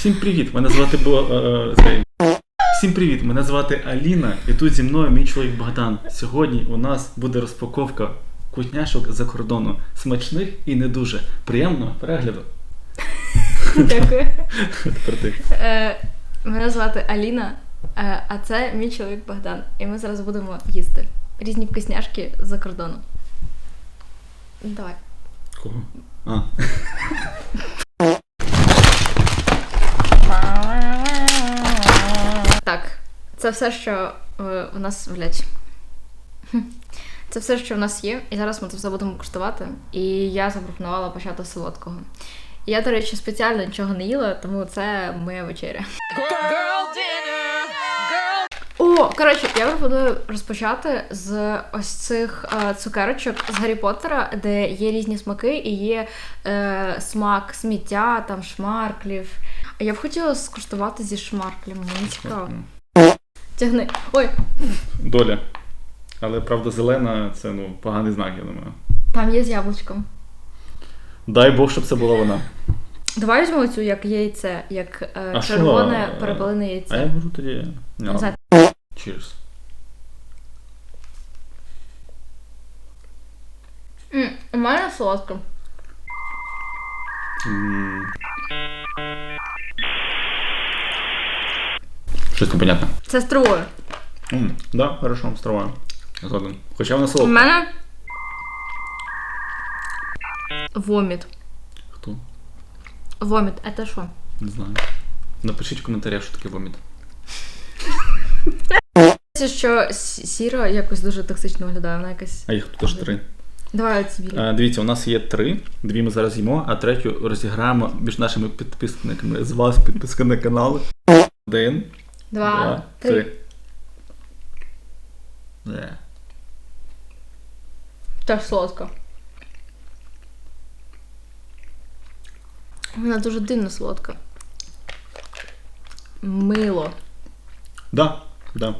Всім привіт! Мене звати Бо. е, е. Всім привіт! Мене звати Аліна, і тут зі мною мій чоловік Богдан. Сьогодні у нас буде розпаковка кутняшок за кордону. Смачних і не дуже. Приємного перегляду. Дякую. Тепер ти. Е, мене звати Аліна, е, а це мій чоловік Богдан. І ми зараз будемо їсти різні вкусняшки з-за кордону. Давай. Кого? А. Так, це все, що е, у нас, блядь. Це все, що в нас є, і зараз ми це все будемо куштувати. І я запропонувала почати з солодкого. Я, до речі, спеціально нічого не їла, тому це моя вечеря. О, коротше, я пропоную розпочати з ось цих е, цукерочок з Гаррі Поттера, де є різні смаки і є е, смак сміття, там шмарклів. А я б хотіла скуштувати зі шмарклем, мені цікаво. Тягни. Ой, Доля. Але правда, зелена це ну, поганий знак, я думаю. там є з яблучком. Дай Бог, щоб це була вона. Давай візьмемо цю як яйце, як е, А що? червоне перепалене А я яйце. можу тоді. Не знаю. Cheers. М, У мене солодко. М. Щось непонятне. Це з травою. М, Да, хорошо, страваю. Згоден. Хоча вона У мене воміт. Хто? Воміт, це що? Не знаю. Напишіть в коментарях, що таке воміт. Це що сіра якось дуже токсично виглядає, вона якась. А їх тут аж три. Давай. А, дивіться, у нас є три. Дві ми зараз їмо, а третю розіграємо між нашими підписниками. З вас підписка на канал. Один, Два, два, три. три. Не. Теж солодко. Вона дуже дивно солодка. Мило. Да, да.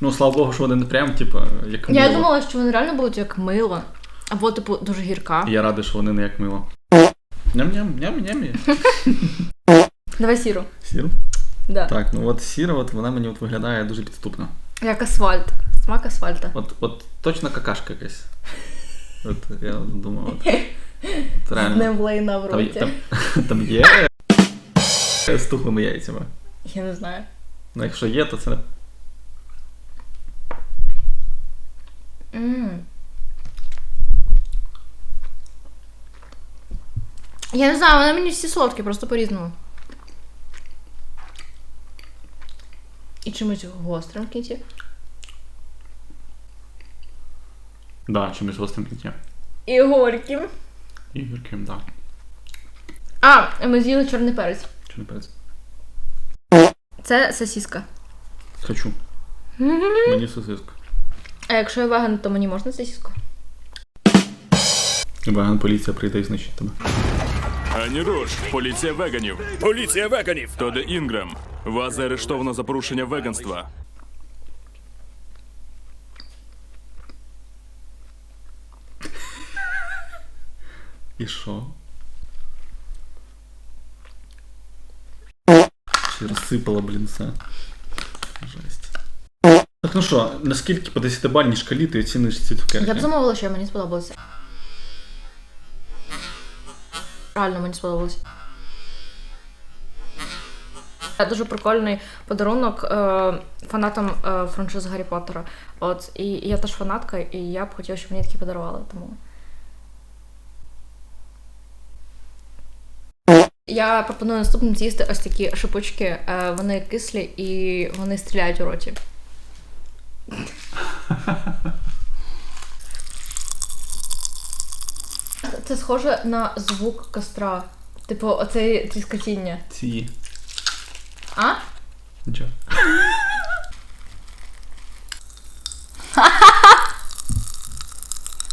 Ну, слава Богу, що вони не прям, типу, як Я думала, що вони реально будуть як мило. Або, типу, дуже гірка. Я радий, що вони не як мило. Ням-ням, ням-ням. Давай сіру. Сір? Да. Так, ну от сіра, от вона мені от виглядає дуже підступно. Як асфальт. Смак асфальта. От, от точно какашка якась. От я думаю, от. от реально. Не влейна в Там, роті. там, там є з тухлими яйцями. Я не знаю. Ну, якщо є, то це не. М. Я не знаю, вони мені всі солодкі, просто по-різному. І чимось гострим в кінці. Да, чимось гострим кінця. І горьким. І гірким, да. А, ми з'їли чорний перець. Не перець? Це сосиска. Хочу. Мені сосиску. А якщо я веган, то мені можна сосиску? Веган поліція прийде і знищить тебе. Ані Руш, поліція веганів. Поліція веганів! Тоде Інграм. Вас заарештовано за порушення веганства. І що? Чи розсипала, блін, все. Жесть. Так ну що, наскільки по 10-бальній шкалі ти оціниш ці цукерки? Я б замовила, що мені сподобалося. Реально мені сподобалося. Дуже прикольний подарунок е, фанатам е, франшизи Гаррі Поттера. От, і я теж фанатка, і я б хотіла, щоб мені такі подарували. Тому. Я пропоную наступним з'їсти ось такі шипучки. Е, вони кислі і вони стріляють у роті. Це схоже на звук костра. Типу, оце тріскотіння. Ці. А? Нічого.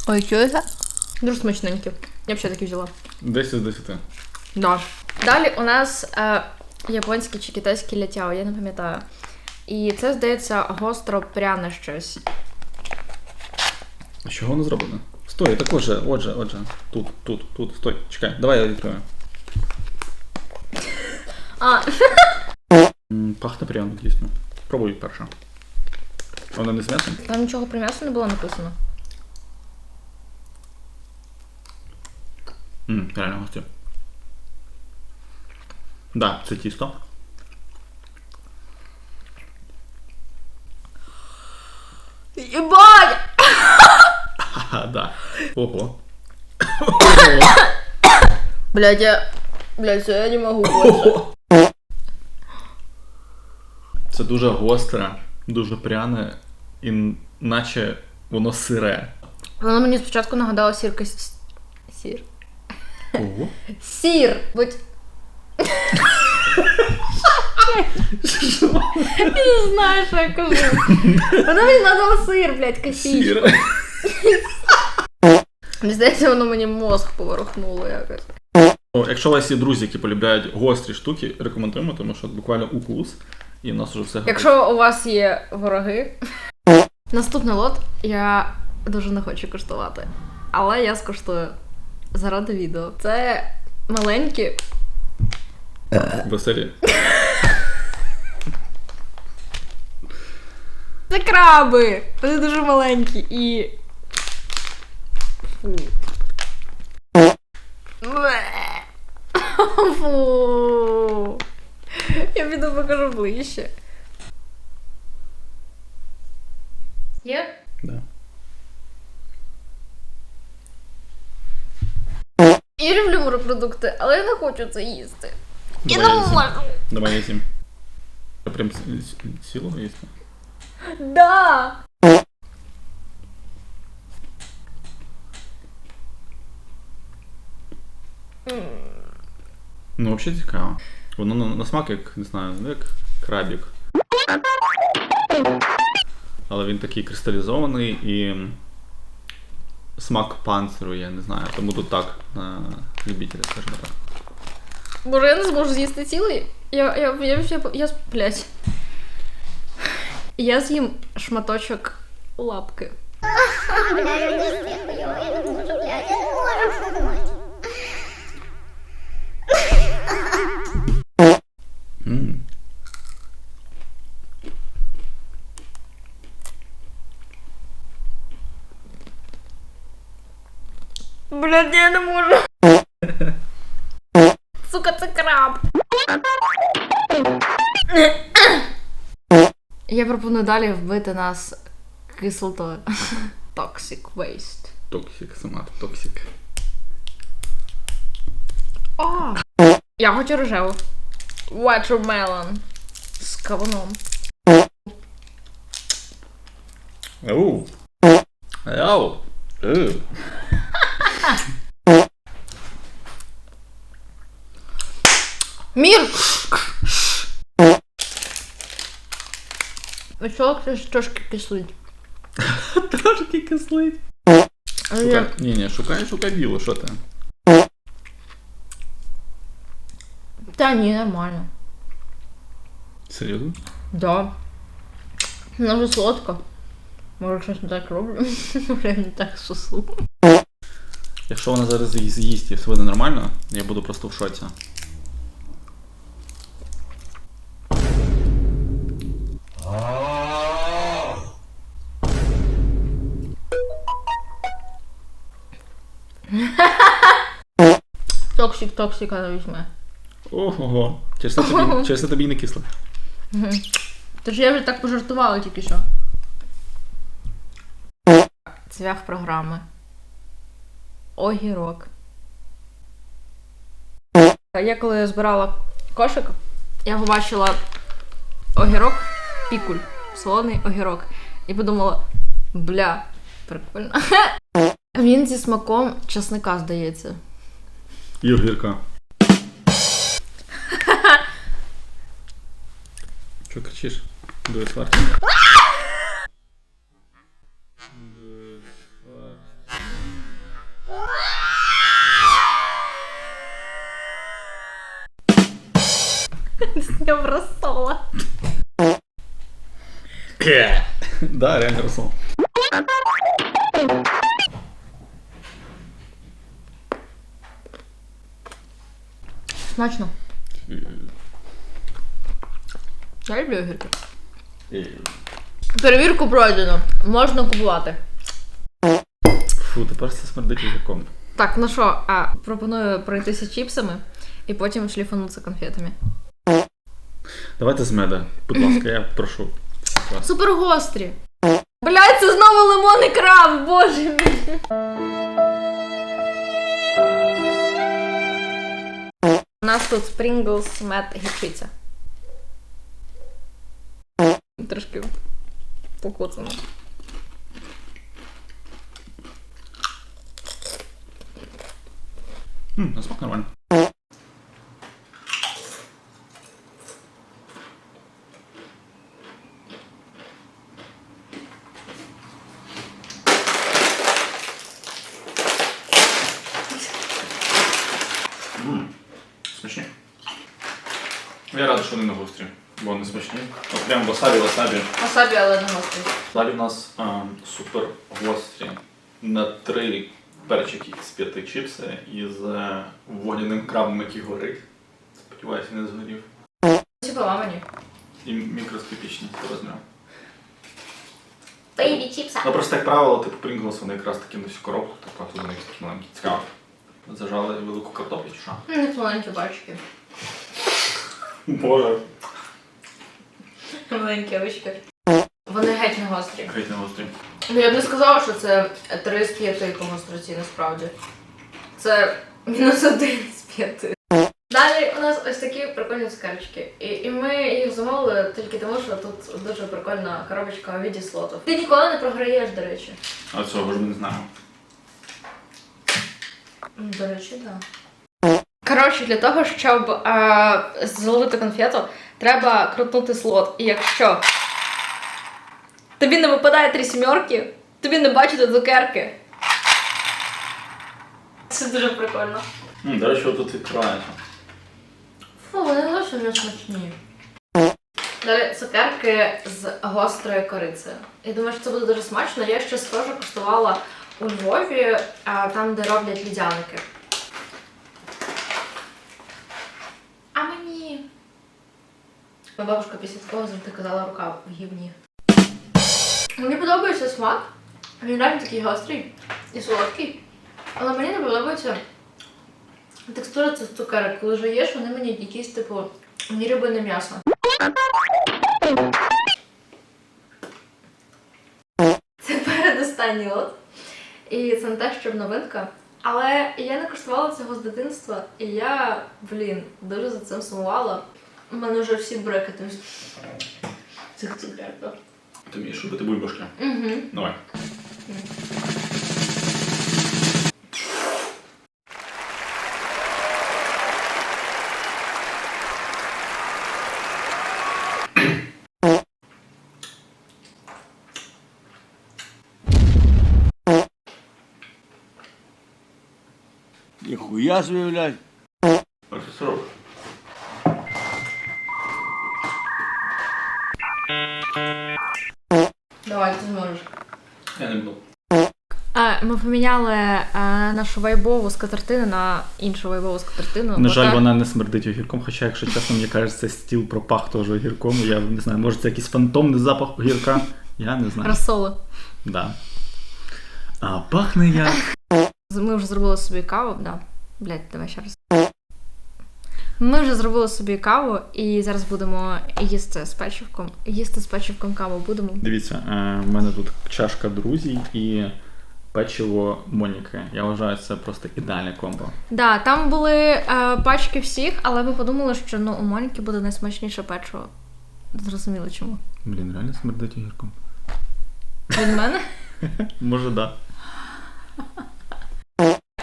Ой, що це? Дуже смачненькі. Я б ще такі взяла. 10 з 10. Да. Далі у нас е, японське чи китайське лятяо, я не пам'ятаю. І це, здається, гостро пряне щось. А з чого воно зроблено? Стой, також, отже, отже. Тут, тут, тут, стой, чекай, давай я відкрию. А, Пахне прямо, дійсно. Пробуй перше. Вона не з м'ясом? там нічого про м'ясо не було написано. М, реально гості. Да, це тісто. Єбать! Ага, да. Ого. Блядь, я... Блядь, це я не можу більше. Це дуже гостре, дуже пряне, і наче воно сире. Воно мені спочатку нагадало сірка... Сір. Ого. Сір! Будь... Я не знаю, що я кажу. Воно мені нагадало сир, блядь, косічку. Сире. Мені здається, воно мені мозг поворухнуло якось. О, Якщо у вас є друзі, які полюбляють гострі штуки, рекомендуємо, тому що буквально укус, і в нас вже все. Якщо у вас є вороги. Наступний лот я дуже не хочу коштувати. Але я скуштую заради відео. Це маленькі. веселі. Це краби! Вони дуже маленькі і. Фу. Фу. Я піду покажу ближче. Є? Да. Я люблю морепродукти, але я не хочу це їсти. Я Давай не я з'їм. можу. Давай з'їм. Я Прям ц- ц- цілого їсти. Да. Ну, взагалі цікаво. Воно на, на смак як, не знаю, ну, як крабік. Але він такий кристалізований і смак панциру, я не знаю. Тому тут так, на любителя, скажімо так. Боже, я не зможу з'їсти цілий. Я, я, я, я, я, блядь. Я з'їм шматочок лапки. М. Блядь, я не можу. Сука, це краб. Я пропоную далі вбити нас кислотою. Toxic waste. Токсик, сама токсик. О! Я хочу рожеву. Watermelon. З кавуном. Оу. Ау. Мір! Очолок теж трошки кислить. Трошки кислить. Але Шукай. Ні, ні, шукай, шукай білу, що ти? Та ні, нормально. Серйозно? Да. Воно вже солодко. Може, щось не так роблю. Може, я не так сосу. Якщо вона зараз її з'їсть і все буде нормально, я буду просто в шоці. Токсик, токсик, вона візьме. Ого. Через це тобі, через це тобі і не кисло. Тож я вже так пожартувала тільки що. Цвях програми. Огірок. Я коли збирала кошик, я побачила огірок, пікуль, солоний огірок. І подумала, бля, прикольно. Він зі смаком часника, здається. І огірка. Що кричиш? Дує сварки. Я просола. Да, реально росол. Смачно. Я люблю огірки. Перевірку пройдено. Можна купувати. Фу, тепер це смердить огірком. Так, ну що, а пропоную пройтися чіпсами і потім шліфанутися конфетами. Давайте з меда, будь ласка, я прошу. вас. Супер гострі. Блять, це знову лимон і краб, боже мій. маста от Sprinkles смят хепчица. Трошки покуцано. М, на смак нормально. Mm. Смачні. Я радий, що вони не гострі, бо вони смачні. От прям васабі, васабі. Васабі, але не гострий. Далі у нас а, супер гострі на три перчики з п'яти чіпси із е, вогняним крабом, який горить. Сподіваюся, не згорів. Ці поламані. І мікроскопічні по розміру. Бейбі чіпса. Ну просто як правило, типу Pringles, вони якраз такі на всю коробку, так тут вони якісь такі маленькі. Цікаво. Зажали велику картоплю чи що? У них маленькі пальчики. Боже. Маленькі овечки. Вони геть не гострі. Геть не гострі. Ну я б не сказала, що це 3 з 5 по гостроті насправді. Це мінус один з 5. Далі у нас ось такі прикольні цукерочки. І, і ми їх замовили тільки тому, що тут дуже прикольна коробочка у віді слотів. Ти ніколи не програєш, до речі. А цього ж ми не знаємо. До речі, так. Да. Коротше, для того, щоб е, зловити конфету, треба крутнути слот. І якщо тобі не випадає три сімерки, тобі не бачите цукерки. Це дуже прикольно. М, До речі, тут відкривається. Фу, вони зовсім не смачні. Далі цукерки з гострою корицею. Я думаю, що це буде дуже смачно. Я ще схоже куштувала у Львові, а, там, де роблять лідяники. А мені. Моя бабушка після такого завжди казала рука в гівні. Мені подобається смак. Він реально такий гострий і солодкий. Але мені не подобається Текстура цих цукерок, коли жуєш, вони мені якісь, типу, мені рибине м'ясо. Це передостанній лот. І це не те, щоб новинка. Але я не коштувала цього з дитинства, і я, блін, дуже за цим сумувала. У мене вже всі брекети цих цукерках. Ти вмієш робити бульбашки. Угу. Давай. Ось це робиш. Давай, ти зможеш. Я не буду. Ми поміняли е, нашу вайбову скатертину на іншу вайбову скатертину. На жаль, вона не смердить огірком, хоча, якщо чесно, мені кажеться, стіл пропах теж огірком. Я не знаю, може це якийсь фантомний запах огірка. Я не знаю. Розсоли. Да. А пахне як. Ми вже зробили собі каву, да. Блять, давай ще раз. Ми вже зробили собі каву і зараз будемо їсти з печивком. Їсти з печивком каву будемо. Дивіться, е, в мене тут чашка друзів і печиво Моніки. Я вважаю, це просто ідеальне комбо. Да, там були е, пачки всіх, але ми подумали, що ну, у Моніки буде найсмачніше печиво. Зрозуміло чому. Блін, реально смердить огірком. Від мене. Може, да.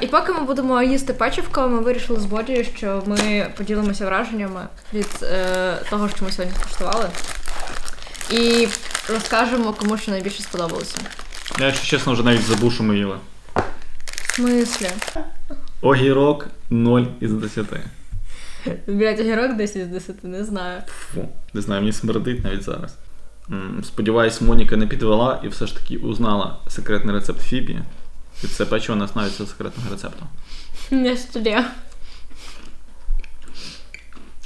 І поки ми будемо їсти печивко, ми вирішили з Бодією, що ми поділимося враженнями від е, того, що ми сьогодні скуштували. І розкажемо, кому що найбільше сподобалося. Я, якщо чесно, вже навіть забув, що ми їли. В смислі? Огірок 0 із 10. Блять, огірок 10 з 10, не знаю. Фу, не знаю, мені смердить навіть зараз. М, Сподіваюсь, Моніка не підвела і все ж таки узнала секретний рецепт Фібі. І це печиво на основі секретного рецепту. Не студія.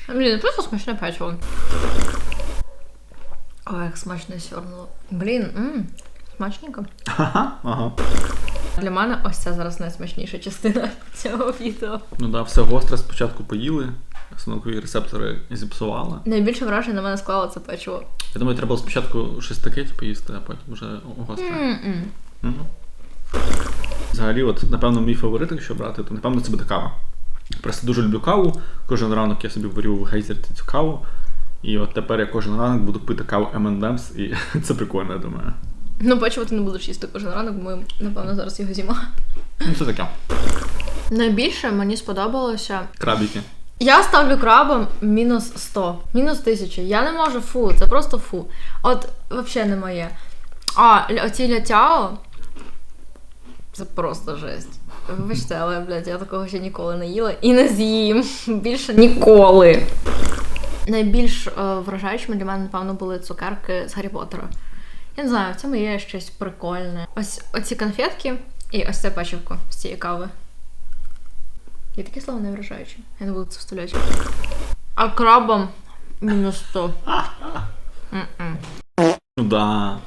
Блін, просто смачне печиво. Ой, як смачно сьорнуло. Блін, м, смачненько. Ага, ага. Для мене ось це зараз найсмачніша частина цього відео. Ну да, все гостре спочатку поїли, смакові рецептори зіпсували. Найбільше враження на мене склало це печиво. Я думаю, треба було спочатку щось таке типу, їсти, а потім вже гостре. М-м. Мгм. Взагалі, от, напевно, мій фаворит, якщо брати, то напевно це буде кава. Просто дуже люблю каву. Кожен ранок я собі варю в гейзерці цю каву. І от тепер я кожен ранок буду пити каву M&M's, і це прикольно, я думаю. Ну, печиво ти не будеш їсти кожен ранок, бо ми, напевно, зараз його зіма. Ну, це таке. Найбільше мені сподобалося. Крабіки. Я ставлю крабам мінус 100, мінус 1000. Я не можу фу, це просто фу. От взагалі не моє. А, оці лятяо. Це просто жесть. Вибачте, але, блядь, я такого ще ніколи не їла і не з'їм. Більше ніколи. Найбільш е, вражаючими для мене, напевно, були цукерки з Гаррі Поттера. Я не знаю, в цьому є щось прикольне. Ось оці конфетки і ось це печивко з цієї кави. Є такі слова не вражаючі. Я не буду це вставляти. А крабам мінус 100. Ну да.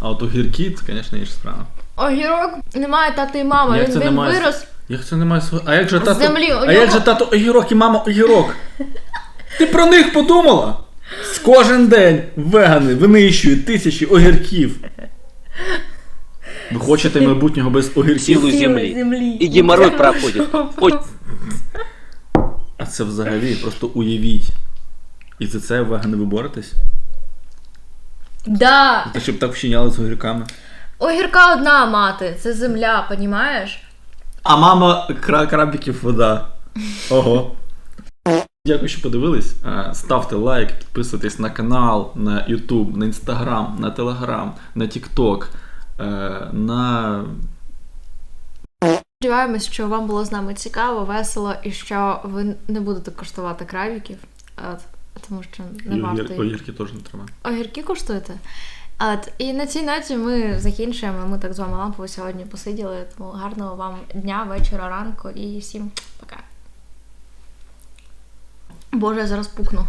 А от огірки, це, звісно, інша справа. Огірок немає тати і мами. Як Він, це він немає? вирос. Як це немає свого. А як же тато. землі, а як же тато огірок і мама огірок? Ти про них подумала? З кожен день вегани винищують тисячі огірків. Ви хочете майбутнього без огірків? Силу земли. И геморрой проходит. Ой, А це взагалі просто уявіть. І за це вегани ви боретесь? Да. Та щоб так вчиняли з огірками. Огірка одна мати. Це земля, понімаєш? А мама кра- крабіків вода. Ого. Дякую, що подивились. Е, Ставте лайк, підписуйтесь на канал, на YouTube, на Instagram, на Telegram, на TikTok, е, на. Сподіваємось, що вам було з нами цікаво, весело і що ви не будете коштувати крабіків. От, тому що не варто. огір- їх. огірки теж не треба. Огірки коштуєте? От, і на цій ноті ми закінчуємо. Ми так з вами лампово сьогодні посиділи. Тому гарного вам дня, вечора, ранку і всім пока. Боже, я зараз пукну.